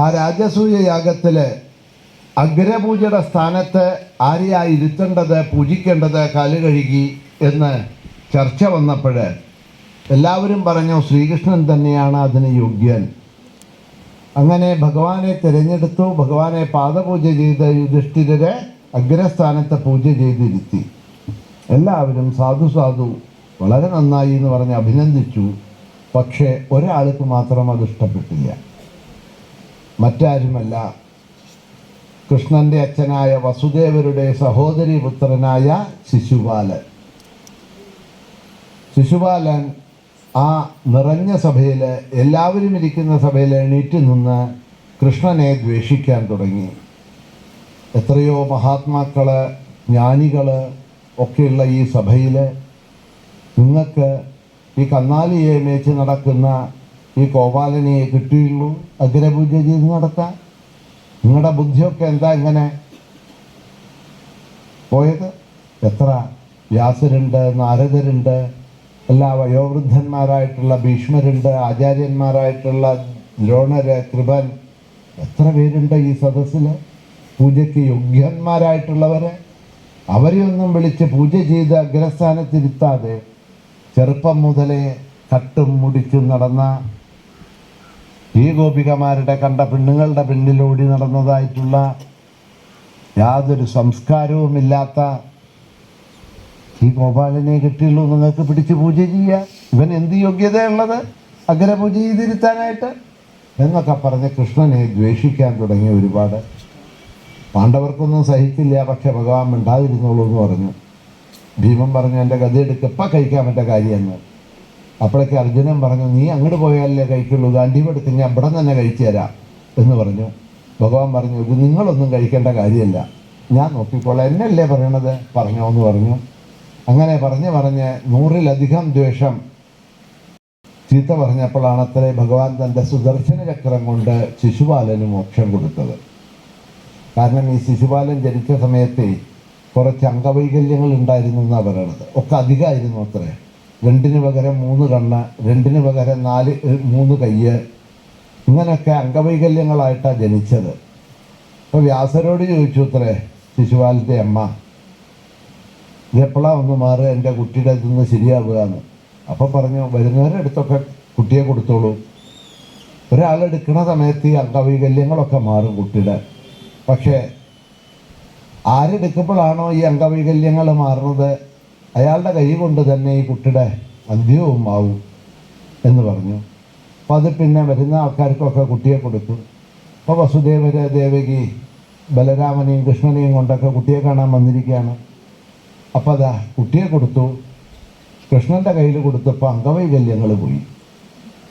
ആ രാജസൂയ യാഗത്തിൽ അഗ്രപൂജയുടെ സ്ഥാനത്ത് ആരെയാ ഇരുത്തേണ്ടത് പൂജിക്കേണ്ടത് കഴുകി എന്ന് ചർച്ച വന്നപ്പോൾ എല്ലാവരും പറഞ്ഞു ശ്രീകൃഷ്ണൻ തന്നെയാണ് അതിന് യോഗ്യൻ. അങ്ങനെ ഭഗവാനെ തിരഞ്ഞെടുത്തു ഭഗവാനെ പാദപൂജ ചെയ്ത് യുധിഷ്ഠിരരെ അഗ്രസ്ഥാനത്ത് പൂജ ചെയ്തിരുത്തി. എല്ലാവരും സാധു സാധു വളരെ നന്നായി എന്ന് പറഞ്ഞ് അഭിനന്ദിച്ചു. പക്ഷേ ഒരാൾക്ക് മാത്രം അത് ഇഷ്ടപ്പെട്ടില്ല. മറ്റാരുമല്ല. കൃഷ്ണന്റെ അച്ഛനായ വസുദേവരുടെ സഹോദരി പുത്രനായ ശിശുപാലൻ. ശിശുപാലൻ ആ നിറഞ്ഞ സഭയിൽ എല്ലാവരും ഇരിക്കുന്ന സഭയിൽ എണീറ്റ് നിന്ന് കൃഷ്ണനെ ദ്വേഷിക്കാൻ തുടങ്ങി. എത്രയോ മഹാത്മാക്കൾ ജ്ഞാനികൾ ഒക്കെയുള്ള ഈ സഭയിൽ നിങ്ങൾക്ക് ഈ കന്നാലിയെ മേച്ച് നടക്കുന്ന ഈ ഗോപാലനെ കിട്ടിയുള്ളൂ. അഗ്രപൂജ ചെയ്ത് നടത്താൻ. നിങ്ങളുടെ ബുദ്ധിയൊക്കെ എന്താ ഇങ്ങനെ? പോയത്? എത്ര? വ്യാസരുണ്ട് നാരദരുണ്ട് എല്ലാ വയോവൃദ്ധന്മാരായിട്ടുള്ള ഭീഷ്മരുണ്ട് ആചാര്യന്മാരായിട്ടുള്ള ദ്രോണര് കൃപൻ. എത്ര പേരുണ്ട് ഈ സദസ്സിൽ പൂജയ്ക്ക് യോഗ്യന്മാരായിട്ടുള്ളവരെ? അവരെയൊന്നും വിളിച്ച് പൂജ ചെയ്ത് അഗ്രസ്ഥാനത്തിരുത്താതെ ചെറുപ്പം മുതലേ കട്ടും മുടിച്ചും നടന്ന ഈ ഗോപികമാരുടെ കണ്ട പെണ്ണുങ്ങളുടെ പിന്നിലോടി നടന്നതായിട്ടുള്ള യാതൊരു സംസ്കാരവുമില്ലാത്ത ഈ ഗോപാലനെ കിട്ടിയുള്ളൂ നിങ്ങൾക്ക് പിടിച്ച് പൂജ ചെയ്യുക ഇവൻ എന്ത് യോഗ്യതയുള്ളത്? അഗ്രപൂജ ചെയ്തിരുത്താനായിട്ട്? എന്നൊക്കെ പറഞ്ഞ് കൃഷ്ണനെ ദ്വേഷിക്കാൻ തുടങ്ങി ഒരുപാട്. പാണ്ഡവർക്കൊന്നും സഹിക്കില്ല പക്ഷെ ഭഗവാൻ മിണ്ടാതിരുന്നുള്ളൂ എന്ന് പറഞ്ഞു. ഭീമൻ പറഞ്ഞു എന്റെ ഗതി കഴിക്കാൻ പറ്റ കാര്യമെന്ന്. അപ്പോഴേക്ക് അർജുനൻ പറഞ്ഞു നീ അങ്ങോട്ട് പോയാലല്ലേ കഴിക്കുള്ളൂ ഗാന്ധീവ് എടുത്ത് ഞാൻ ഇവിടെ തന്നെ കഴിച്ചു തരാം. എന്ന് പറഞ്ഞു. ഭഗവാൻ പറഞ്ഞു ഇത് നിങ്ങളൊന്നും കഴിക്കേണ്ട കാര്യമല്ല. ഞാൻ നോക്കിക്കോളാം. എന്നല്ലേ പറയണത്? പറഞ്ഞോ എന്ന് പറഞ്ഞു. അങ്ങനെ പറഞ്ഞ് പറഞ്ഞ് നൂറിലധികം ദ്വേഷം. ചീത്ത പറഞ്ഞപ്പോഴാണ് അത്രേ ഭഗവാൻ തന്റെ സുദർശന ചക്രം കൊണ്ട് ശിശുപാലന് മോക്ഷം കൊടുത്തത്. കാരണം ഈ ശിശുപാലൻ ജനിച്ച സമയത്ത് കുറച്ച് അംഗവൈകല്യങ്ങൾ ഉണ്ടായിരുന്നു എന്നാണ് പറയണത്. ഒക്കെ അധികമായിരുന്നു അത്രേ. രണ്ടിന് പകരം മൂന്ന് കണ്ണ് രണ്ടിന് പകരം നാല് മൂന്ന് കയ്യ്. ഇങ്ങനെയൊക്കെ അംഗവൈകല്യങ്ങളായിട്ടാണ് ജനിച്ചത്. അപ്പോൾ വ്യാസരോട് ചോദിച്ചു അത്രേ ശിശുപാലത്തെ അമ്മ ഇതെപ്പോഴാണ് ഒന്ന് മാറുക? എന്റെ കുട്ടിയുടെ ഇതൊന്ന് ശരിയാവുക എന്ന്. അപ്പോൾ പറഞ്ഞു വരുന്നവരുടെ അടുത്തൊക്കെ കുട്ടിയെ കൊടുത്തോളൂ. ഒരാളെടുക്കുന്ന സമയത്ത് ഈ അംഗവൈകല്യങ്ങളൊക്കെ മാറും കുട്ടിയുടെ. പക്ഷേ ആരെടുക്കുമ്പോഴാണോ ഈ അംഗവൈകല്യങ്ങൾ മാറുന്നത്? അയാളുടെ കൈ കൊണ്ട് തന്നെ ഈ കുട്ടിയുടെ അന്ത്യവും ആവും എന്ന് പറഞ്ഞു. അപ്പോൾ അത് പിന്നെ വരുന്ന ആൾക്കാർക്കൊക്കെ കുട്ടിയെ കൊടുത്തു. അപ്പോൾ വസുദേവരെ ദേവകി ബലരാമനെയും കൃഷ്ണനെയും കൊണ്ടൊക്കെ കുട്ടിയെ കാണാൻ വന്നിരിക്കുകയാണ്. അപ്പോൾ അതാ കുട്ടിയെ കൊടുത്തു. കൃഷ്ണന്റെ കയ്യിൽ കൊടുത്തപ്പോൾ അംഗവൈകല്യങ്ങൾ പോയി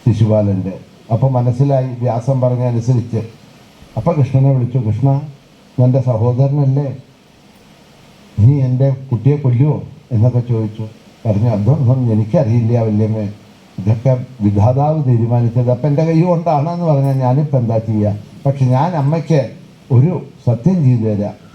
ശിശുപാലന്റെ അപ്പോൾ മനസ്സിലായി വ്യാസം പറഞ്ഞനുസരിച്ച് അപ്പോൾ കൃഷ്ണനെ വിളിച്ചു കൃഷ്ണ എന്റെ സഹോദരനല്ലേ? നീ എന്റെ കുട്ടിയെ കൊല്ലുമോ എന്നൊക്കെ ചോദിച്ചു. പറഞ്ഞു അതൊന്നും എനിക്കറിയില്ല വല്യമ്മ. ഇതൊക്കെ വിധാതാവ് തീരുമാനിച്ചത് അപ്പം എന്റെ കൈ കൊണ്ടാണെന്ന് പറഞ്ഞാൽ ഞാനിപ്പോൾ എന്താ ചെയ്യുക? പക്ഷെ ഞാൻ അമ്മയ്ക്ക് ഒരു സത്യം ചെയ്തു തരാം.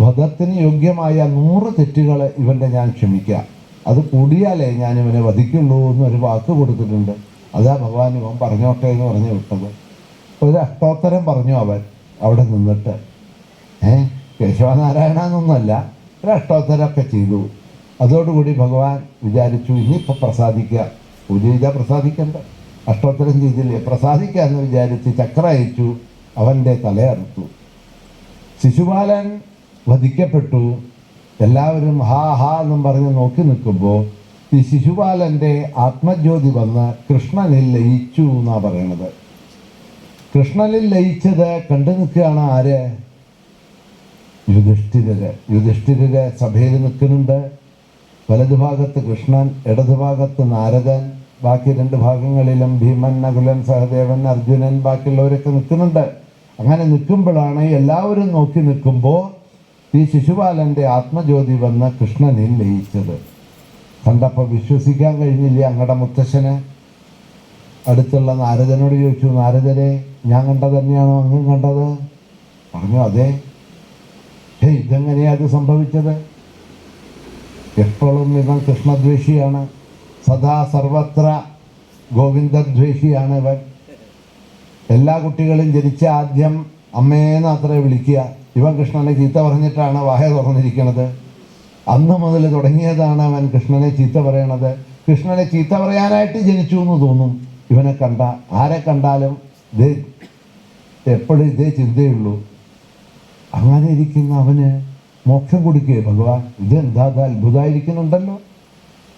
വധത്തിന് യോഗ്യമായ നൂറ് തെറ്റുകൾ ഇവന്റെ ഞാൻ ക്ഷമിക്കാം. അത് കൂടിയാലേ ഞാൻ ഇവനെ വധിക്കുള്ളൂ എന്നൊരു വാക്ക് കൊടുത്തിട്ടുണ്ട്. അതാ ഭഗവാൻ ഇവൻ പറഞ്ഞോട്ടെ എന്ന് പറഞ്ഞു വിട്ടത്. ഒരു അഷ്ടോത്തരം പറഞ്ഞു അവൻ അവിടെ നിന്നിട്ട്. ഏഹ് കേശവനാരായണ എന്നൊന്നുമല്ല. ഒരു അഷ്ടോത്തരമൊക്കെ ചെയ്തു. അതോടുകൂടി ഭഗവാൻ വിചാരിച്ചു ഇനിയിപ്പോൾ പ്രസാദിക്കുക. പൂജ ചെയ്താൽ പ്രസാദിക്കണ്ട. അഷ്ടോത്തരം ചെയ്തില്ലേ? പ്രസാദിക്കുക എന്ന് വിചാരിച്ച് ചക്ര അയച്ചു അവന്റെ തലയറുത്തു ശിശുപാലൻ വധിക്കപ്പെട്ടു. എല്ലാവരും ഹാ ഹാ എന്നും പറഞ്ഞ് നോക്കി നിൽക്കുമ്പോൾ ഈ ശിശുപാലന്റെ ആത്മജ്യോതി വന്ന് കൃഷ്ണനിൽ ലയിച്ചു എന്നാണ് പറയണത്. കൃഷ്ണനിൽ ലയിച്ചത് കണ്ടു നിൽക്കുകയാണ് ആര്? യുധിഷ്ഠിരര് യുധിഷ്ഠിരര് സഭയിൽ നിൽക്കുന്നുണ്ട്. വലതു ഭാഗത്ത് കൃഷ്ണൻ ഇടതു ഭാഗത്ത് നാരദൻ ബാക്കി രണ്ട് ഭാഗങ്ങളിലും ഭീമൻ നകുലൻ സഹദേവൻ അർജുനൻ ബാക്കിയുള്ളവരൊക്കെ നിൽക്കുന്നുണ്ട്. അങ്ങനെ നിൽക്കുമ്പോഴാണ് എല്ലാവരും നോക്കി നിൽക്കുമ്പോൾ ഈ ശിശുപാലന്റെ ആത്മജ്യോതി വന്ന് കൃഷ്ണനിൽ ലയിച്ചത്. കണ്ടപ്പോൾ വിശ്വസിക്കാൻ കഴിഞ്ഞില്ല അങ്ങടെ മുത്തശ്ശന്. അടുത്തുള്ള നാരദനോട് ചോദിച്ചു നാരദരെ ഞാൻ കണ്ടത് തന്നെയാണോ അങ്ങും കണ്ടത്? പറഞ്ഞു അതെ. ഹേ ഇതെങ്ങനെയാ അത് സംഭവിച്ചത്? എപ്പോഴും ഇവൻ കൃഷ്ണദ്വേഷിയാണ്. സദാ സർവത്ര ഗോവിന്ദദ്വേഷിയാണ് ഇവൻ. എല്ലാ കുട്ടികളും ജനിച്ച ആദ്യം അമ്മേന്ന് അത്ര വിളിക്കുക. ഇവൻ കൃഷ്ണനെ ചീത്ത പറഞ്ഞിട്ടാണ് വാഹ തുറന്നിരിക്കുന്നത് അന്ന് മുതൽ തുടങ്ങിയതാണ് അവൻ കൃഷ്ണനെ ചീത്ത പറയണത്. കൃഷ്ണനെ ചീത്ത പറയാനായിട്ട് ജനിച്ചു എന്ന് തോന്നും. ഇവനെ കണ്ട ആരെ കണ്ടാലും ഇതേ എപ്പോഴും ഇതേ ചിന്തയുള്ളൂ. അങ്ങനെ ഇരിക്കുന്ന അവന് മോക്ഷം കൊടുക്കുകയെ ഭഗവാൻ ഇതെന്താ? ഇത് അത്ഭുതമായിരിക്കുന്നുണ്ടല്ലോ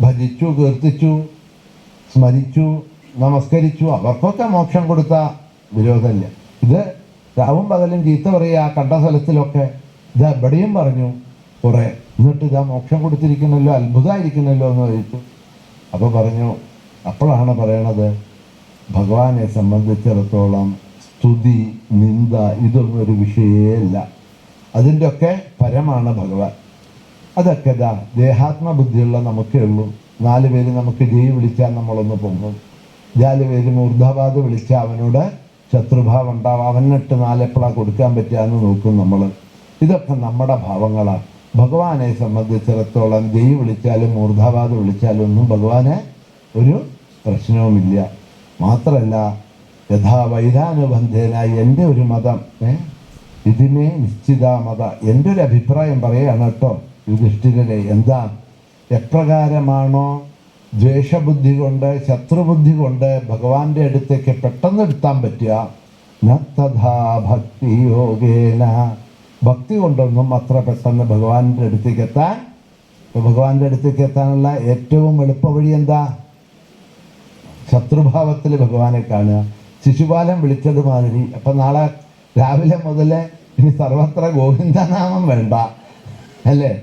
ഭജിച്ചു കീർത്തിച്ചു സ്മരിച്ചു നമസ്കരിച്ചു. അവർക്കൊക്കെ മോക്ഷം കൊടുത്ത വിരോധമില്ല. ഇത് രാവും പകലും ചീത്ത പറയുക കണ്ട സ്ഥലത്തിലൊക്കെ ഇത് എവിടെയും പറഞ്ഞു. കുറേ എന്നിട്ട് ഇതാ മോക്ഷം കൊടുത്തിരിക്കുന്നല്ലോ അത്ഭുതമായിരിക്കുന്നല്ലോ എന്ന് ചോദിച്ചു അപ്പോൾ പറഞ്ഞു അപ്പോഴാണ് പറയണത് ഭഗവാനെ സംബന്ധിച്ചിടത്തോളം സ്തുതി നിന്ദ ഇതൊന്നും ഒരു വിഷയമല്ല അതിന്റെ ഒക്കെ പരമാണ് ഭഗവാൻ. അതൊക്കെ ഇതാ ദേഹാത്മബുദ്ധിയുള്ള നമുക്കേ ഉള്ളൂ. നാല് പേര് നമുക്ക് ജയ് വിളിച്ചാൽ നമ്മളൊന്ന് പൊങ്ങും. നാല് പേര് മൂർധാബാദ് വിളിച്ചാൽ അവനോട് ശത്രുഭാവം ഉണ്ടാവും. അവനിട്ട് നാലെപ്പോഴാ കൊടുക്കാൻ പറ്റുകയെന്ന് നോക്കും നമ്മൾ ഇതൊക്കെ നമ്മുടെ ഭാവങ്ങളാണ് ഭഗവാനെ സംബന്ധിച്ചിടത്തോളം ജയ് വിളിച്ചാലും മൂർധാബാദ് വിളിച്ചാലും ഒന്നും ഭഗവാന് ഒരു പ്രശ്നവുമില്ല. മാത്രമല്ല യഥാ വൈരാനുബന്ധേന എന്റെ ഒരു മതം ഏ? ഇതിനെ നിശ്ചിത മത എന്റെ ഒരു അഭിപ്രായം പറയുകയാണ് കേട്ടോ. യുധിഷ്ഠിരരെ എന്താ? എപ്രകാരമാണോ ദ്വേഷബുദ്ധി കൊണ്ട് ശത്രുബുദ്ധി കൊണ്ട് ഭഗവാന്റെ അടുത്തേക്ക് പെട്ടെന്ന് എടുത്താൻ പറ്റുക? നത്തഥാ ഭക്തി യോഗേന ഭക്തി കൊണ്ടൊന്നും അത്ര പെട്ടെന്ന് ഭഗവാന്റെ അടുത്തേക്ക് എത്താൻ ഭഗവാന്റെ അടുത്തേക്ക് എത്താനുള്ള ഏറ്റവും എളുപ്പ വഴി എന്താ? ശത്രുഭാവത്തിൽ ഭഗവാനെ കാണുക. ശിശുപാലം വിളിച്ചത് മാതിരി അപ്പം നാളെ രാവിലെ മുതൽ ഇനി സർവത്ര ഗോവിന്ദനാമം വേണ്ട. അല്ലേ?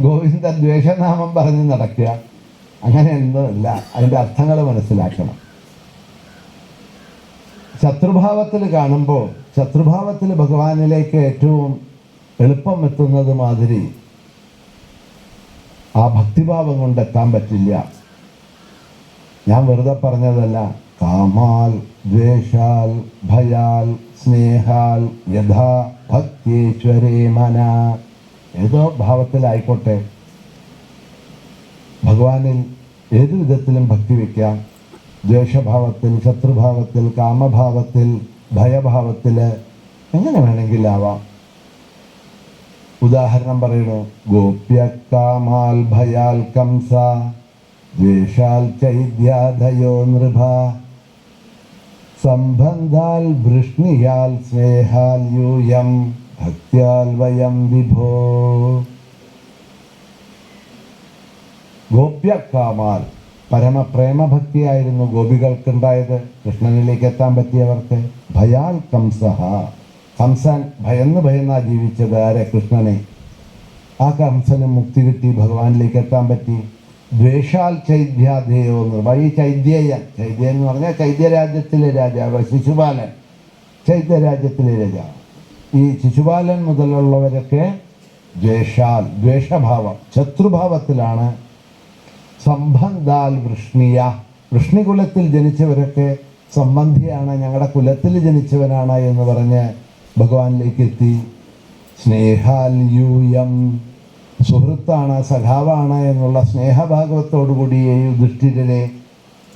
ഗോവിന്ദ ദ്വേഷനാമം പറഞ്ഞ് നടക്കുക. അങ്ങനെയൊന്നുമല്ല അതിന്റെ അർത്ഥങ്ങൾ മനസ്സിലാക്കണം. ശത്രുഭാവത്തിൽ കാണുമ്പോൾ ശത്രുഭാവത്തിൽ ഭഗവാനിലേക്ക് ഏറ്റവും എളുപ്പം എത്തുന്നത് മാതിരി ആ ഭക്തിഭാവം കൊണ്ട് എത്താൻ പറ്റില്ല. ഞാൻ വെറുതെ പറഞ്ഞതല്ല. കാമാൽ ദ്വേഷാൽ ഭയാൽ സ്നേഹാൽ യഥാ ഭക്തീശ്വരേ മന. ഏതോ ഭാവത്തിലായിക്കോട്ടെ. ഭഗവാനിൽ ഏതു വിധത്തിലും ഭക്തി വയ്ക്കാം ദ്വേഷഭാവത്തിൽ ശത്രുഭാവത്തിൽ കാമഭാവത്തിൽ ഭയഭാവത്തിൽ എങ്ങനെ വേണമെങ്കിലാവാം ഉദാഹരണം പറയണു ഗോപ്യ കാമാൽ ഭയാൽ കംസ ദ്വേഷാൽ ചൈദ്യാധയോ നൃഭ. സംബന്ധാൽ വൃഷ്ണിയാൽ സ്നേഹാൽ യൂയം ഭക്ത്യാൽ വയം വിഭോ. ഗോപ്യക്കാമാൽ പരമപ്രേമഭക്തിയായിരുന്നു ഗോപികൾക്കുണ്ടായത്. കൃഷ്ണനിലേക്ക് എത്താൻ പറ്റിയവർക്ക് ഭയാൽ കംസഹ. കംസൻ ഭയന്ന് ഭയന്നാ ജീവിച്ചത് ആരെ കൃഷ്ണനെ? ആ കംസന് മുക്തി കിട്ടി ഭഗവാനിലേക്ക് എത്താൻ പറ്റി. ദ്വേഷാൽ എന്ന് ഈ ചൈദ്യയൻ ചൈദ്യൻ എന്ന് പറഞ്ഞാൽ ചൈദ്യരാജ്യത്തിലെ രാജാവ് ശിശുപാലൻ. ചൈദ്യരാജ്യത്തിലെ രാജാവ്. ഈ ശിശുപാലൻ മുതലുള്ളവരൊക്കെ ദ്വേഷാൽ ദ്വേഷഭാവം ശത്രുഭാവത്തിലാണ്. സംബന്ധാൽ വൃഷ്ണിയ. വൃഷ്ണികുലത്തിൽ ജനിച്ചവരൊക്കെ സംബന്ധിയാണ് ഞങ്ങളുടെ കുലത്തിൽ ജനിച്ചവനാണ് എന്ന് പറഞ്ഞ് ഭഗവാനിലേക്ക് എത്തി സ്നേഹാൽ യൂയം സുഹൃത്താണ് സഖാവാണ് എന്നുള്ള സ്നേഹഭാഗവത്തോടുകൂടി ഈ യുധിഷ്ഠിരരെ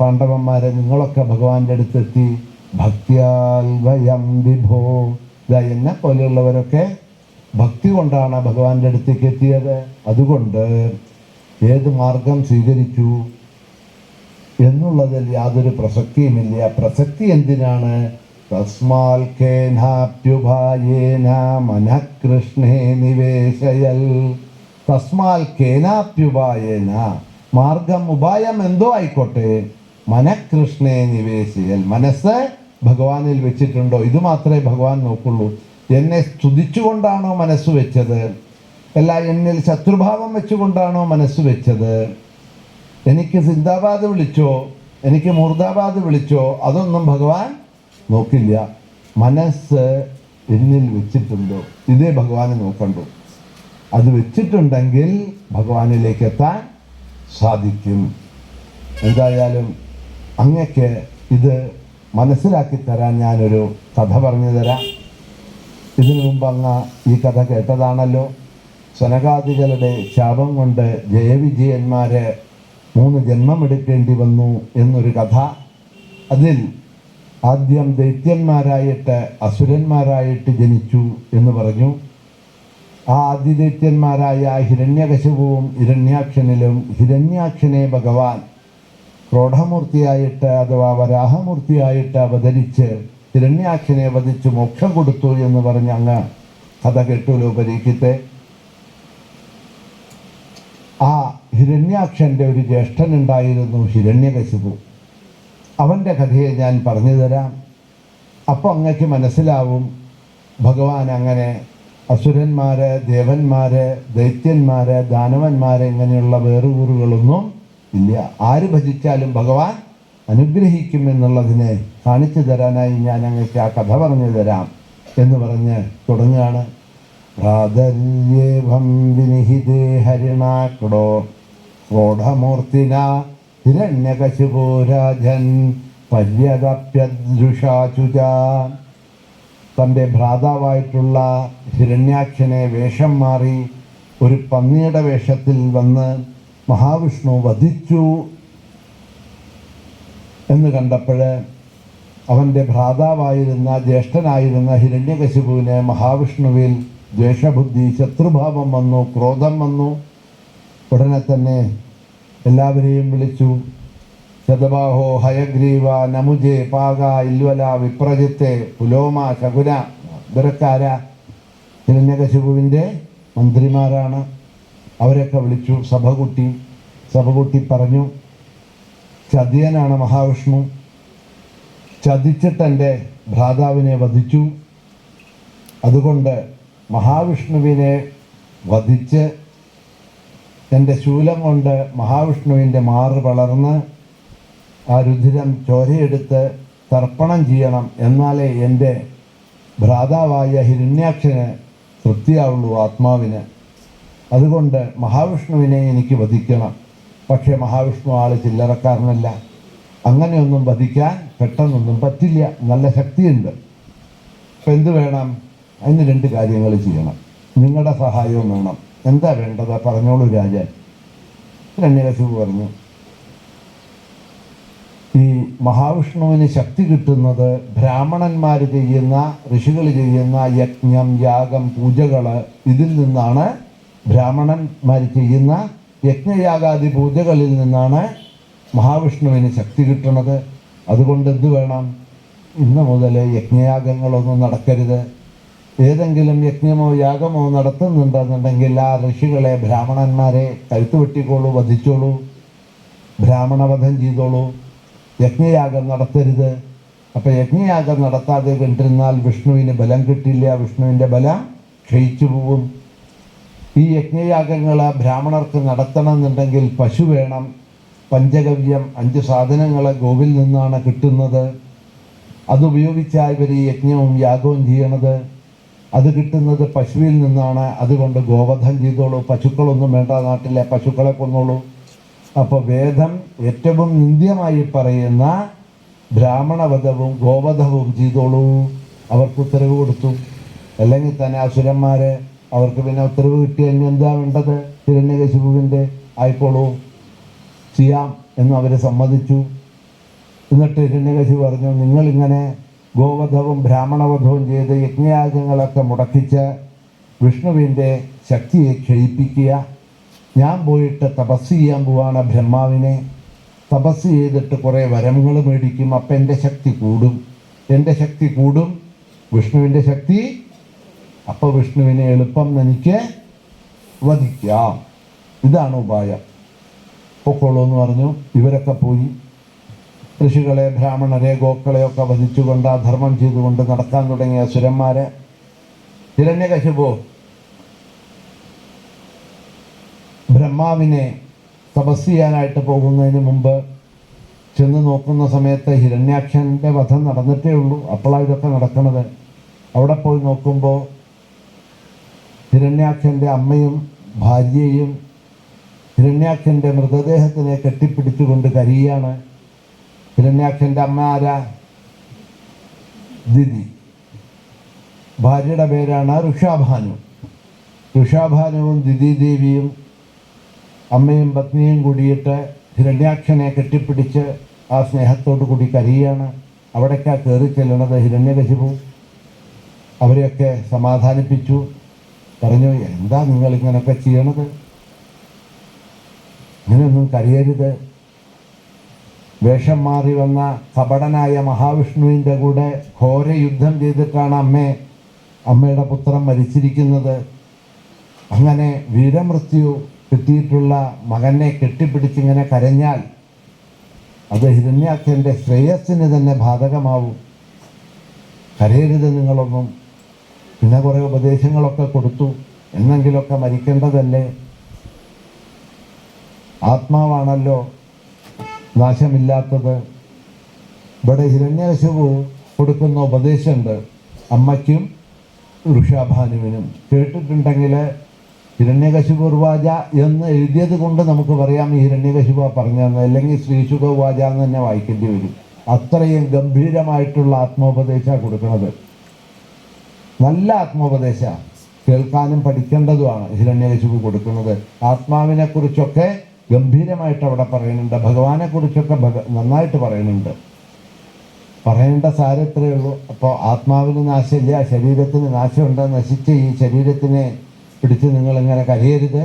പാണ്ഡവന്മാരെ നിങ്ങളൊക്കെ ഭഗവാന്റെ അടുത്തെത്തി ഭക്തിയാൽ വയം വിഭോ. എന്നെ പോലെയുള്ളവരൊക്കെ ഭക്തി കൊണ്ടാണ് ഭഗവാന്റെ അടുത്തേക്ക് എത്തിയത്. അതുകൊണ്ട് ഏത് മാർഗം സ്വീകരിച്ചു എന്നുള്ളതിൽ യാതൊരു പ്രസക്തിയുമില്ല. പ്രസക്തി എന്തിനാണ്? തസ്മാൽ കേനാപ്യുഭായേന മനഃകൃഷ്ണേ നിവേശയൽ. തസ്മാൽ കേനാപ്യുപായേന. മാർഗം ഉപായം എന്തോ ആയിക്കോട്ടെ. മനഃകൃഷ്ണേ നിവേശിയൽ. മനസ്സ് ഭഗവാനിൽ വെച്ചിട്ടുണ്ടോ? ഇത് മാത്രമേ ഭഗവാൻ നോക്കുള്ളൂ. എന്നെ സ്തുതിച്ചുകൊണ്ടാണോ മനസ്സ് വെച്ചത്? അല്ല എന്നിൽ ശത്രുഭാവം വെച്ചുകൊണ്ടാണോ മനസ്സ് വെച്ചത്? എനിക്ക് സിന്ദാബാദ് വിളിച്ചോ? എനിക്ക് മുർദാബാദ് വിളിച്ചോ? അതൊന്നും ഭഗവാൻ നോക്കില്ല. മനസ്സ് എന്നിൽ വെച്ചിട്ടുണ്ടോ? ഇതേ ഭഗവാനെ നോക്കണ്ടു. അത് വെച്ചിട്ടുണ്ടെങ്കിൽ ഭഗവാനിലേക്ക് എത്താൻ സാധിക്കും. എന്തായാലും അങ്ങക്ക് ഇത് മനസ്സിലാക്കി തരാൻ ഞാനൊരു കഥ പറഞ്ഞു തരാം. ഇതിനു മുമ്പ് അങ്ങ് ഈ കഥ കേട്ടതാണല്ലോ. സനകാദികളുടെ ശാപം കൊണ്ട് ജയവിജയന്മാരെ മൂന്ന് ജന്മം എടുക്കേണ്ടി വന്നു എന്നൊരു കഥ. അതിൽ ആദ്യം ദൈത്യന്മാരായിട്ട് അസുരന്മാരായിട്ട് ജനിച്ചു എന്ന് പറഞ്ഞു. ആദിദൈത്യന്മാരായ ഹിരണ്യകശുവും ഹിരണ്യാക്ഷനിലും ഹിരണ്യാക്ഷനെ ഭഗവാൻ ക്രോഢമൂർത്തിയായിട്ട് അഥവാ വരാഹമൂർത്തിയായിട്ട് അവതരിച്ച് ഹിരണ്യാക്ഷനെ വധിച്ച് മോക്ഷം കൊടുത്തു എന്ന് പറഞ്ഞ് അങ്ങ് കഥ കെട്ടുലോ പരീക്ഷത്തെ ആ ഹിരണ്യാക്ഷന്റെ ഒരു ജ്യേഷ്ഠനുണ്ടായിരുന്നു ഹിരണ്യകശിപു. അവന്റെ കഥയെ ഞാൻ പറഞ്ഞു തരാം. അപ്പോൾ അങ്ങക്ക് മനസ്സിലാവും ഭഗവാൻ അങ്ങനെ അസുരന്മാര് ദേവന്മാര് ദൈത്യന്മാര് ദാനവന്മാര് ഇങ്ങനെയുള്ള വേറുകൂറുകളൊന്നും ഇല്ല. ആര് ഭജിച്ചാലും ഭഗവാൻ അനുഗ്രഹിക്കും എന്നുള്ളതിനെ കാണിച്ചു തരാനായി ഞാൻ അങ്ങക്ക് ആ കഥ പറഞ്ഞു തരാം എന്ന് പറഞ്ഞ് തുടങ്ങുകയാണ്. പ്രാതര്യേഭം വിനിഹിതേ പര്യതപ്യദൃഷാചുജ തന്റെ ഭ്രാതാവായിട്ടുള്ള ഹിരണ്യാക്ഷനെ വേഷം മാറി ഒരു പന്നിയുടെ വേഷത്തിൽ വന്ന് മഹാവിഷ്ണു വധിച്ചു എന്ന് കണ്ടപ്പോൾ അവന്റെ ഭ്രാതാവായിരുന്ന ജ്യേഷ്ഠനായിരുന്ന ഹിരണ്യകശിപുവിനെ മഹാവിഷ്ണുവിൽ ദ്വേഷബുദ്ധി ശത്രുഭാവം വന്നു ക്രോധം വന്നു. ഉടനെ തന്നെ എല്ലാവരെയും വിളിച്ചു. ശതബാഹോ ഹയഗ്രീവ നമുജെ പാക ഇല്വല വിപ്രജിത്തെ പുലോമ ശകുന. ഇവരൊക്കാര ഹിരണ്യകശുവിന്റെ മന്ത്രിമാരാണ്. അവരൊക്കെ വിളിച്ചു. സഭ കൂട്ടി. സഭ കൂട്ടി പറഞ്ഞു ചതിയനാണ് മഹാവിഷ്ണു. ചതിച്ചിട്ടെന്റെ ഭ്രാതാവിനെ വധിച്ചു. അതുകൊണ്ട് മഹാവിഷ്ണുവിനെ വധിച്ച് എന്റെ ശൂലം കൊണ്ട് മഹാവിഷ്ണുവിന്റെ മാറ് വളർന്ന് ആ രുധിരം ചോരയെടുത്ത് തർപ്പണം ചെയ്യണം എന്നാലേ എന്റെ ഭ്രാതാവായ ഹിരണ്യാക്ഷന് തൃപ്തിയാവുള്ളൂ ആത്മാവിന്. അതുകൊണ്ട് മഹാവിഷ്ണുവിനെ എനിക്ക് വധിക്കണം. പക്ഷേ മഹാവിഷ്ണു ആൾ ചില്ലറക്കാരനല്ല. അങ്ങനെയൊന്നും വധിക്കാൻ പെട്ടെന്നൊന്നും പറ്റില്ല. നല്ല ശക്തിയുണ്ട്. അപ്പം എന്ത് വേണം? അതിന് രണ്ട് കാര്യങ്ങൾ ചെയ്യണം. നിങ്ങളുടെ സഹായവും വേണം. എന്താ വേണ്ടത്? പറഞ്ഞോളൂ രാജൻ. രണ്യകശിപു പറഞ്ഞു. ഈ മഹാവിഷ്ണുവിന് ശക്തി കിട്ടുന്നത് ബ്രാഹ്മണന്മാർ ചെയ്യുന്ന ഋഷികൾ ചെയ്യുന്ന യജ്ഞം യാഗം പൂജകൾ ഇതിൽ നിന്നാണ് ബ്രാഹ്മണന്മാർ ചെയ്യുന്ന യജ്ഞയാഗാദി പൂജകളിൽ നിന്നാണ് മഹാവിഷ്ണുവിന് ശക്തി കിട്ടുന്നത് അതുകൊണ്ട് എന്ത് വേണം? ഇന്ന് മുതൽ യജ്ഞയാഗങ്ങളൊന്നും നടക്കരുത്. ഏതെങ്കിലും യജ്ഞമോ യാഗമോ നടത്തുന്നുണ്ടെന്നുണ്ടെങ്കിൽ ആ ഋഷികളെ ബ്രാഹ്മണന്മാരെ കഴുത്തുവെട്ടിക്കോളൂ വധിച്ചോളൂ ബ്രാഹ്മണവധം ചെയ്തോളൂ. യജ്ഞയാഗം നടത്തരുത്. അപ്പം യജ്ഞയാഗം നടത്താതെ കണ്ടിരുന്നാൽ വിഷ്ണുവിന് ബലം കിട്ടില്ല. വിഷ്ണുവിന്റെ ബലം ക്ഷയിച്ചു പോവും. ഈ യജ്ഞയാഗങ്ങൾ ബ്രാഹ്മണർക്ക് നടത്തണമെന്നുണ്ടെങ്കിൽ പശു വേണം. പഞ്ചഗവ്യം അഞ്ച് സാധനങ്ങൾ ഗോവിൽ നിന്നാണ് കിട്ടുന്നത്. അതുപയോഗിച്ചാൽ ഇവർ ഈ യജ്ഞവും യാഗവും ചെയ്യണത്. അത് കിട്ടുന്നത് പശുവിൽ നിന്നാണ്. അതുകൊണ്ട് ഗോവധം ചെയ്തോളൂ. പശുക്കളൊന്നും വേണ്ട നാട്ടിലെ പശുക്കളെ കൊന്നോളൂ. അപ്പോൾ വേദം ഏറ്റവും നിന്ദ്യമായി പറയുന്ന ബ്രാഹ്മണവധവും ഗോവധവും ചെയ്തോളൂ. അവർക്ക് ഉത്തരവ് കൊടുത്തു. അല്ലെങ്കിൽ തന്നെ അസുരന്മാര് അവർക്ക് പിന്നെ ഉത്തരവ് കിട്ടിയ എന്താ വേണ്ടത്? തിരുണ്യകശിപുവിന്റെ ആയിക്കോളൂ. ചെയ്യാം എന്ന് അവരെ സമ്മതിച്ചു. എന്നിട്ട് ഹിരണ്യകശി പറഞ്ഞു നിങ്ങളിങ്ങനെ ഗോവധവും ബ്രാഹ്മണവധവും ചെയ്ത് യജ്ഞയാഗങ്ങളൊക്കെ മുടക്കിച്ച് വിഷ്ണുവിന്റെ ശക്തിയെ ക്ഷയിപ്പിക്കുക. ഞാൻ പോയിട്ട് തപസ് ചെയ്യാൻ പോവാണ് ബ്രഹ്മാവിനെ. തപസ് ചെയ്തിട്ട് കുറേ വരങ്ങൾ മേടിക്കും. അപ്പം എന്റെ ശക്തി കൂടും. എന്റെ ശക്തി കൂടും. വിഷ്ണുവിന്റെ ശക്തി. അപ്പോൾ വിഷ്ണുവിനെ എളുപ്പം എനിക്ക് വധിക്കാം. ഇതാണ് ഉപായം. പൊക്കോളൂ എന്ന് പറഞ്ഞു. ഇവരൊക്കെ പോയി. ഋഷികളെ ബ്രാഹ്മണരെ ഗോക്കളെ ഒക്കെ വധിച്ചുകൊണ്ട് അധർമ്മം ചെയ്തുകൊണ്ട് നടക്കാൻ തുടങ്ങിയ സുരന്മാരെ. ഹിരണ്യകശിപു ബ്രഹ്മാവിനെ തപസ് ചെയ്യാനായിട്ട് പോകുന്നതിന് മുമ്പ് ചെന്ന് നോക്കുന്ന സമയത്ത് ഹിരണ്യാക്ഷന്റെ വധം നടന്നിട്ടേ ഉള്ളൂ. അപ്പോഴാണ് ഇതൊക്കെ നടക്കുന്നത്. അവിടെ പോയി നോക്കുമ്പോൾ ഹിരണ്യാക്ഷന്റെ അമ്മയും ഭാര്യയും ഹിരണ്യാക്ഷന്റെ മൃതദേഹത്തിനെ കെട്ടിപ്പിടിച്ചുകൊണ്ട് കരിയാണ് ഹിരണ്യാക്ഷന്റെ അമ്മ ആരാ? ദിതി. ഭാര്യയുടെ പേരാണ് ഋഷാഭാനു. ഋഷാഭാനുവും ദിതി ദേവിയും അമ്മയും പത്നിയും കൂടിയിട്ട് ഹിരണ്യാക്ഷനെ കെട്ടിപ്പിടിച്ച് ആ സ്നേഹത്തോടു കൂടി കരിയാണ് അവിടേക്കാ കയറി ചെല്ലണത് ഹിരണ്യകശിപു. അവരെയൊക്കെ സമാധാനിപ്പിച്ചു. പറഞ്ഞു എന്താ നിങ്ങൾ ഇങ്ങനെയൊക്കെ ചെയ്യണത്? ഇങ്ങനെയൊന്നും കരയരുത്. വേഷം മാറി വന്ന കപടനായ മഹാവിഷ്ണുവിന്റെ കൂടെ ഘോര യുദ്ധം ചെയ്തിട്ടാണ് അമ്മേ അമ്മയുടെ പുത്രം മരിച്ചിരിക്കുന്നത്. അങ്ങനെ വീരമൃത്യു കിട്ടിയിട്ടുള്ള മകനെ കെട്ടിപ്പിടിച്ചിങ്ങനെ കരഞ്ഞാൽ അത് ഹിരണ്യാക്ഷന്റെ ശ്രേയസ്സിന് തന്നെ ബാധകമാവും. കരയരുത് നിങ്ങളൊന്നും. പിന്നെ കുറേ ഉപദേശങ്ങളൊക്കെ കൊടുത്തു. എന്നെങ്കിലൊക്കെ മരിക്കേണ്ടതല്ലേ? ആത്മാവാണല്ലോ നാശമില്ലാത്തത്. ഇവിടെ ഹിരണ്യകശിപു കൊടുക്കുന്ന ഉപദേശമുണ്ട്. അമ്മയ്ക്കും ഋഷാഭാനുവിനും കേട്ടിട്ടുണ്ടെങ്കിൽ ഹിരണ്യകശിപുർവാച എന്ന് എഴുതിയത് കൊണ്ട് നമുക്ക് പറയാം ഈ ഹിരണ്യകശിപ പറഞ്ഞതെന്ന്. അല്ലെങ്കിൽ ശ്രീശുഖവാച എന്ന് തന്നെ വായിക്കേണ്ടി വരും. അത്രയും ഗംഭീരമായിട്ടുള്ള ആത്മോപദേശമാണ് കൊടുക്കുന്നത്. നല്ല ആത്മോപദേശ. കേൾക്കാനും പഠിക്കേണ്ടതുമാണ് ഹിരണ്യകശിപു കൊടുക്കുന്നത്. ആത്മാവിനെ കുറിച്ചൊക്കെ ഗംഭീരമായിട്ട് അവിടെ പറയുന്നുണ്ട്. ഭഗവാനെ കുറിച്ചൊക്കെ ഭഗ നന്നായിട്ട് പറയുന്നുണ്ട്. പറയേണ്ട സാരത്രേ ഉള്ളൂ. അപ്പോൾ ആത്മാവിന് നാശമില്ല ശരീരത്തിന് നാശമുണ്ട് നശിച്ച ഈ ശരീരത്തിനെ പിടിച്ച് നിങ്ങളിങ്ങനെ കരയരുത്.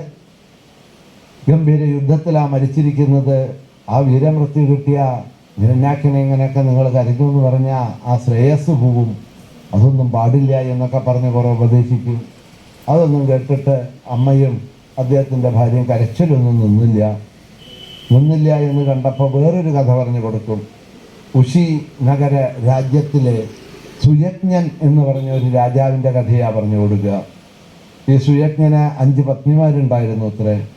ഗംഭീര യുദ്ധത്തിലാ മരിച്ചിരിക്കുന്നത് ആ വീരമൃത്യു കിട്ടിയ നിരന്യാക്കിനെ ഇങ്ങനെയൊക്കെ നിങ്ങൾ കരുതു എന്ന് പറഞ്ഞാൽ ആ ശ്രേയസ് പോകും അതൊന്നും പാടില്ല എന്നൊക്കെ പറഞ്ഞ് കുറേ ഉപദേശിക്കും. അതൊന്നും കേട്ടിട്ട് അമ്മയും അദ്ദേഹത്തിന്റെ ഭാര്യയും കരച്ചിലൊന്നും നിന്നില്ല. നിന്നില്ല എന്ന് കണ്ടപ്പോൾ വേറൊരു കഥ പറഞ്ഞു കൊടുക്കും. ഉഷി നഗര രാജ്യത്തിലെ സുയജ്ഞൻ എന്ന് പറഞ്ഞ ഒരു രാജാവിന്റെ കഥയാണ് പറഞ്ഞു കൊടുക്കുക. സുയജ്ഞന് അഞ്ച് പത്നിമാരുണ്ടായിരുന്നു അത്രേ.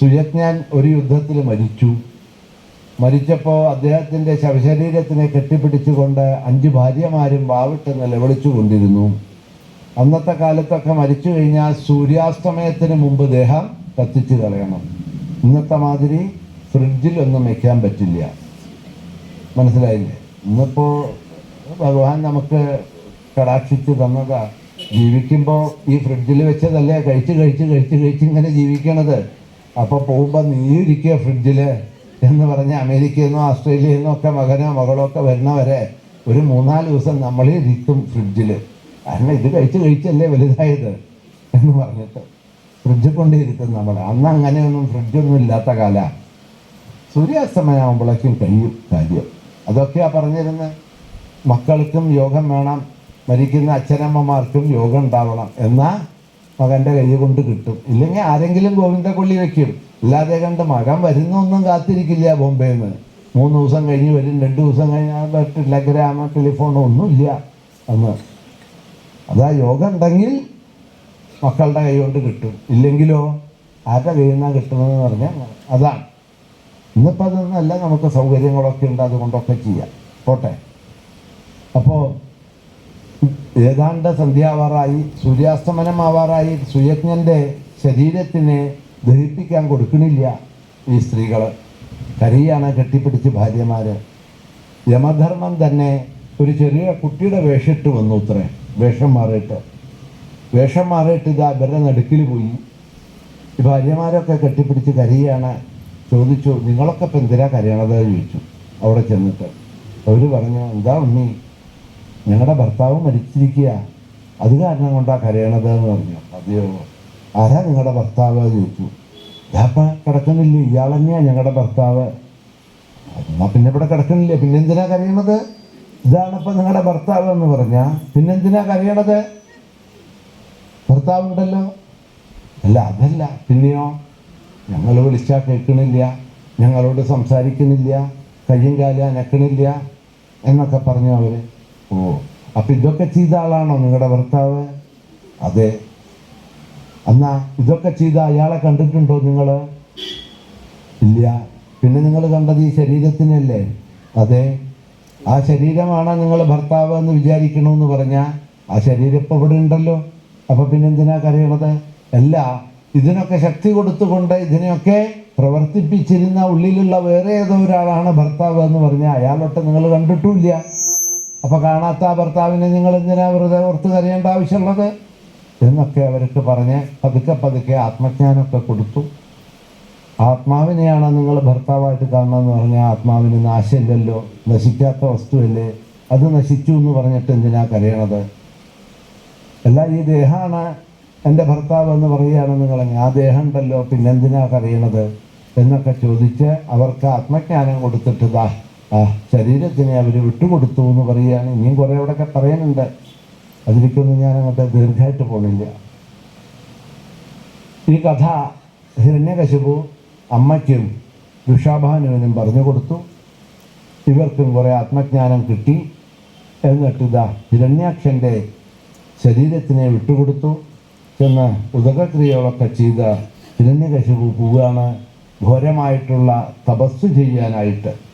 സുയജ്ഞൻ ഒരു യുദ്ധത്തിൽ മരിച്ചു. മരിച്ചപ്പോൾ അദ്ദേഹത്തിന്റെ ശവശരീരത്തിനെ കെട്ടിപ്പിടിച്ചുകൊണ്ട് അഞ്ച് ഭാര്യമാരും വാവിട്ട് നിലവിളിച്ചു കൊണ്ടിരുന്നു. അന്നത്തെ കാലത്തൊക്കെ മരിച്ചു കഴിഞ്ഞാൽ സൂര്യാസ്തമയത്തിന് മുമ്പ് ദേഹം കത്തിച്ചു കളയണം. ഇന്നത്തെ മാതിരി ഫ്രിഡ്ജിലൊന്നും വെക്കാൻ പറ്റില്ല. മനസ്സിലായില്ലേ? ഇന്നിപ്പോൾ ഭഗവാൻ നമുക്ക് കടാക്ഷിച്ച് തന്നതാ. ജീവിക്കുമ്പോൾ ഈ ഫ്രിഡ്ജിൽ വെച്ചതല്ലേ? കഴിച്ച് കഴിച്ച് കഴിച്ച് കഴിച്ച് ഇങ്ങനെ ജീവിക്കണത്. അപ്പോൾ പോകുമ്പോൾ നീ ഇരിക്കുക ഫ്രിഡ്ജിൽ എന്ന് പറഞ്ഞ് അമേരിക്കയിൽ നിന്നോ ആസ്ട്രേലിയയിൽ നിന്നോ ഒക്കെ മകനോ മകളോ ഒക്കെ വരുന്നവരെ ഒരു മൂന്നാൽ ദിവസം നമ്മൾ ഇരിക്കും ഫ്രിഡ്ജിൽ കാരണം ഇത് കഴിച്ച് കഴിച്ചല്ലേ വലുതായത് എന്ന് പറഞ്ഞിട്ട്. ഫ്രിഡ്ജിൽ കൊണ്ടിരിക്കും നമ്മൾ. അന്ന് അങ്ങനെയൊന്നും ഫ്രിഡ്ജൊന്നും ഇല്ലാത്ത കാല. സൂര്യാസ്തമയമാകുമ്പോഴേക്കും കഴിയും കാര്യം. അതൊക്കെയാ പറഞ്ഞിരുന്നത് മക്കൾക്കും യോഗം വേണം. മരിക്കുന്ന അച്ഛനമ്മമാർക്കും യോഗം ഉണ്ടാവണം എന്നാൽ മകന്റെ കൈ കൊണ്ട് കിട്ടും. ഇല്ലെങ്കിൽ ആരെങ്കിലും ഗോവിന്ദക്കൊള്ളി വെക്കും. ഇല്ലാതെ കണ്ട് മകൻ വരുന്നൊന്നും കാത്തിരിക്കില്ല ബോംബെയിൽ നിന്ന് മൂന്ന് ദിവസം കഴിഞ്ഞ് വരും. രണ്ട് ദിവസം കഴിഞ്ഞാൽ ടെലഗ്രാമ ടെലിഫോണോ ഒന്നുമില്ല അന്ന് അതാ യോഗം ഉണ്ടെങ്കിൽ മക്കളുടെ കൈ കൊണ്ട് കിട്ടും. ഇല്ലെങ്കിലോ ആരുടെ കയ്യിൽ നിന്നാണ് കിട്ടുന്നതെന്ന് പറഞ്ഞാൽ അതാണ്. ഇന്നിപ്പോൾ അതൊന്നല്ല നമുക്ക് സൗകര്യങ്ങളൊക്കെ ഉണ്ട്. അതുകൊണ്ടൊക്കെ ചെയ്യാം. പോട്ടെ. അപ്പോൾ ഏതാണ്ട് സന്ധ്യാവാറായി സൂര്യാസ്തമനമാവാറായി സുയജ്ഞന്റെ ശരീരത്തിനെ ദഹിപ്പിക്കാൻ കൊടുക്കണില്ല ഈ സ്ത്രീകൾ കരിയാണ് കെട്ടിപ്പിടിച്ച് ഭാര്യമാര്. യമധർമ്മം തന്നെ ഒരു ചെറിയ കുട്ടിയുടെ വേഷിട്ട് വന്നു ഇത്രേ വേഷം മാറിയിട്ട്. വേഷം മാറിയിട്ട് ഇതാ ഇവരുടെ നടുക്കിൽ പോയി. ഈ ഭാര്യമാരൊക്കെ കെട്ടിപ്പിടിച്ച് കരിയാണ്. ചോദിച്ചു നിങ്ങളൊക്കെ ഇപ്പം എന്തിനാ കരയണത്? ചോദിച്ചു. അവിടെ ചെന്നിട്ട് അവർ പറഞ്ഞു എന്താ ഉണ്ണി ഞങ്ങളുടെ ഭർത്താവ് മരിച്ചിരിക്കുക അത് കാരണം കൊണ്ടാ കരയണത് എന്ന് പറഞ്ഞു. അതെയോ? ആരാ നിങ്ങളുടെ ഭർത്താവ് ചോദിച്ചു. ഞാപ്പ കിടക്കുന്നില്ല? ഇയാൾ തന്നെയാ ഞങ്ങളുടെ ഭർത്താവ്. എന്നാ പിന്നെ ഇവിടെ കിടക്കുന്നില്ലേ? പിന്നെ എന്തിനാ കരയണത്? ഇതാണിപ്പോൾ നിങ്ങളുടെ ഭർത്താവ് എന്ന് പറഞ്ഞാ പിന്നെന്തിനാ കരയണത്? ഭർത്താവുണ്ടല്ലോ അല്ല അതല്ല. പിന്നെയോ? ഞങ്ങൾ വിളിച്ചാൽ കേൾക്കണില്ല. ഞങ്ങളോട് സംസാരിക്കണില്ല. കയ്യും കാലും അനക്കണില്ല. എന്നൊക്കെ പറഞ്ഞു അവർ ഓ അപ്പൊ ഇതൊക്കെ ചെയ്ത ആളാണോ നിങ്ങളുടെ ഭർത്താവ്? അതെ. എന്നാ ഇതൊക്കെ ചെയ്ത അയാളെ കണ്ടിട്ടുണ്ടോ നിങ്ങൾ ഇല്ല. പിന്നെ നിങ്ങൾ കണ്ടത് ഈ ശരീരത്തിനല്ലേ? അതെ. ആ ശരീരമാണ് നിങ്ങൾ ഭർത്താവ് എന്ന് വിചാരിക്കണമെന്ന് പറഞ്ഞാൽ ആ ശരീരം ഇപ്പം ഇവിടെ ഉണ്ടല്ലോ. അപ്പം പിന്നെ എന്തിനാ കരയണത്? അല്ല ഇതിനൊക്കെ ശക്തി കൊടുത്തുകൊണ്ട് ഇതിനെയൊക്കെ പ്രവർത്തിപ്പിച്ചിരുന്ന ഉള്ളിലുള്ള വേറെ ഏതോ ഒരാളാണ് ഭർത്താവ് എന്ന് പറഞ്ഞാൽ അയാളൊട്ട് നിങ്ങൾ കണ്ടിട്ടുമില്ല അപ്പൊ കാണാത്ത ഭർത്താവിനെ നിങ്ങൾ എന്തിനാ വെറുതെ ഓർത്ത് കരയേണ്ട ആവശ്യമുള്ളത്? എന്നൊക്കെ അവർക്ക് പറഞ്ഞ് പതുക്കെ പതുക്കെ ആത്മജ്ഞാനമൊക്കെ കൊടുത്തു. ആത്മാവിനെയാണ് നിങ്ങൾ ഭർത്താവായിട്ട് കാണണമെന്ന് പറഞ്ഞാൽ ആത്മാവിന് നാശമില്ലല്ലോ നശിക്കാത്ത വസ്തുവല്ലേ? അത് നശിച്ചു എന്ന് പറഞ്ഞിട്ട് എന്തിനാ കരയണത്? അല്ല ഈ ദേഹമാണ് എന്റെ ഭർത്താവ് എന്ന് പറയുകയാണ് നിങ്ങൾ ആ ദേഹം ഉണ്ടല്ലോ പിന്നെന്തിനാ കരയണത്? എന്നൊക്കെ ചോദിച്ച് അവർക്ക് ആത്മജ്ഞാനം കൊടുത്തിട്ട് ദാ ആ ശരീരത്തിനെ അവർ വിട്ടുകൊടുത്തു എന്ന് പറയുകയാണ്. ഇനിയും കുറേ അവിടെയൊക്കെ പറയാനുണ്ട് അതിലേക്കൊന്നും ഞാൻ അങ്ങോട്ട് ദീർഘമായിട്ട് പോണില്ല. ഈ കഥ ഹിരണ്യകശിപു അമ്മയ്ക്കും ദുഷാഭാനുവിനും പറഞ്ഞു കൊടുത്തു. ഇവർക്കും കുറേ ആത്മജ്ഞാനം കിട്ടി. എന്നിട്ട് ഇതാ ഹിരണ്യാക്ഷന്റെ ശരീരത്തിനെ വിട്ടുകൊടുത്തു. ചെന്ന് ഉദകക്രിയകളൊക്കെ ചെയ്ത് ഹിരണ്യകശിപു പോവുകയാണ്. ഘോരമായിട്ടുള്ള തപസ് ചെയ്യാനായിട്ട്.